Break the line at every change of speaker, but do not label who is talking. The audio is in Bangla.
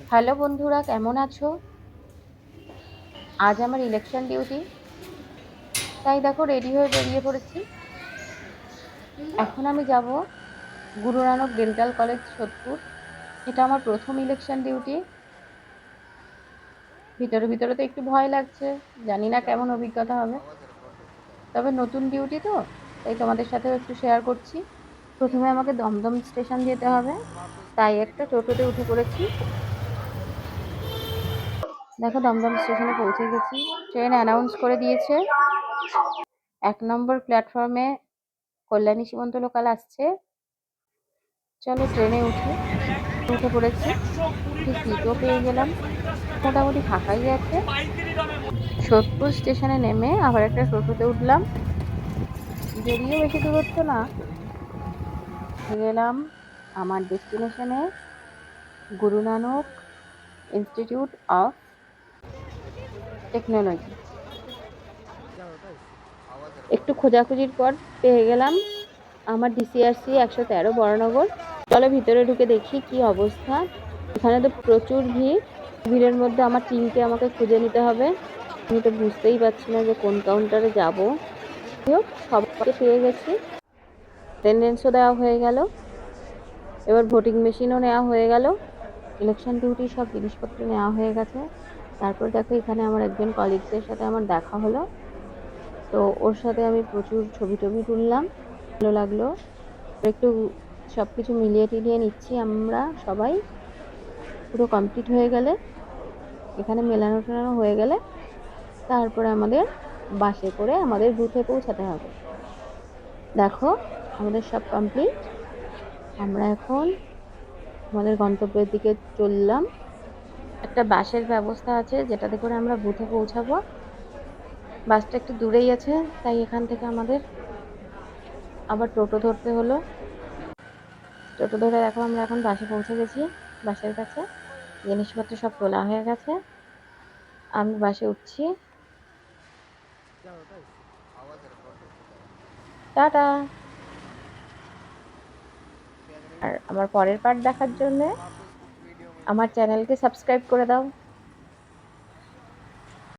হ্যালো বন্ধুরা, কেমন আছো? আজ আমার ইলেকশন ডিউটি তাই দেখো রেডি হয়ে বেরিয়ে পড়েছি। এখন আমি যাব গুরু নানক ডেন্টাল কলেজ সোদপুর। এটা আমার প্রথম ইলেকশন ডিউটি ভিতরে ভিতরে তো একটু ভয় লাগছে, জানি না কেমন অভিজ্ঞতা হবে। তবে নতুন ডিউটি তো, তাই তোমাদের সাথেও একটু শেয়ার করছি। প্রথমে আমাকে দমদম স্টেশন যেতে হবে। তাই একটা টোটোতে উঠে পড়েছি। দেখো দমদম স্টেশনে পৌঁছে গেছি। ট্রেন অ্যানাউন্স করে দিয়েছে। এক নম্বর প্ল্যাটফর্মে কল্যাণী সীমন্ত লোকাল আসছে। চলো ট্রেনে উঠি, উঠে পড়েছি। ঠিক সিটও পেয়ে গেলাম। মোটামুটি ফাঁকাই আছে। সোদপুর স্টেশনে নেমে আবার একটা টোটোতে উঠলাম। যদিও বেশি দূরত্ব না। গেলাম আমার ডেস্টিনেশনে Guru Nanak institute of technology একটু খোঁজাখুঁজির পর পেয়ে গেলাম আমার ডিসিআরসি একশো তেরো বড়নগর। চলো ভিতরে ঢুকে দেখি কি অবস্থা। এখানে তো প্রচুর ভিড়। ভিড়ের মধ্যে আমার টিমকে আমাকে খুঁজে নিতে হবে। আমি তো বুঝতেই পারছি না যে কোন কাউন্টারে যাব। হোক সবাইকে পেয়ে গেছি। অ্যাটেন্ডেন্সও দেওয়া হয়ে গেল। এবার ভোটিং মেশিনও নেওয়া হয়ে গেল। ইলেকশন ডিউটি সব জিনিসপত্র নেওয়া হয়ে গেছে। তারপর দেখো এখানে আমার একজন কলিগসের সাথে আমার দেখা হলো। তো ওর সাথে আমি প্রচুর ছবি টবি তুললাম, ভালো লাগল। একটু সব কিছু মিলিয়ে টিলিয়ে নিচ্ছি আমরা সবাই। পুরো কমপ্লিট হয়ে গেলে, এখানে মেলানো টেলানো হয়ে গেলে তারপরে আমাদের বাসে করে আমাদের বুথে পৌঁছাতে হবে। দেখো, আমাদের সব কমপ্লিট আমরা এখন আমাদের গন্তব্যের দিকে চললাম। একটা বাসের ব্যবস্থা আছে, যেটাতে করে আমরা বুথে পৌঁছাবো। বাসটা একটু দূরেই আছে, তাই এখান থেকে আমাদের আবার টোটো ধরতে হলো। টোটো ধরে দেখো আমরা এখন বাসে পৌঁছে গেছি, বাসের কাছে। জিনিসপত্র সব তোলা হয়ে গেছে। আমি বাসে উঠছি। টাটা! আর আমার পরের পার্ট দেখার জন্যে আমার চ্যানেলকে সাবস্ক্রাইব করে দাও।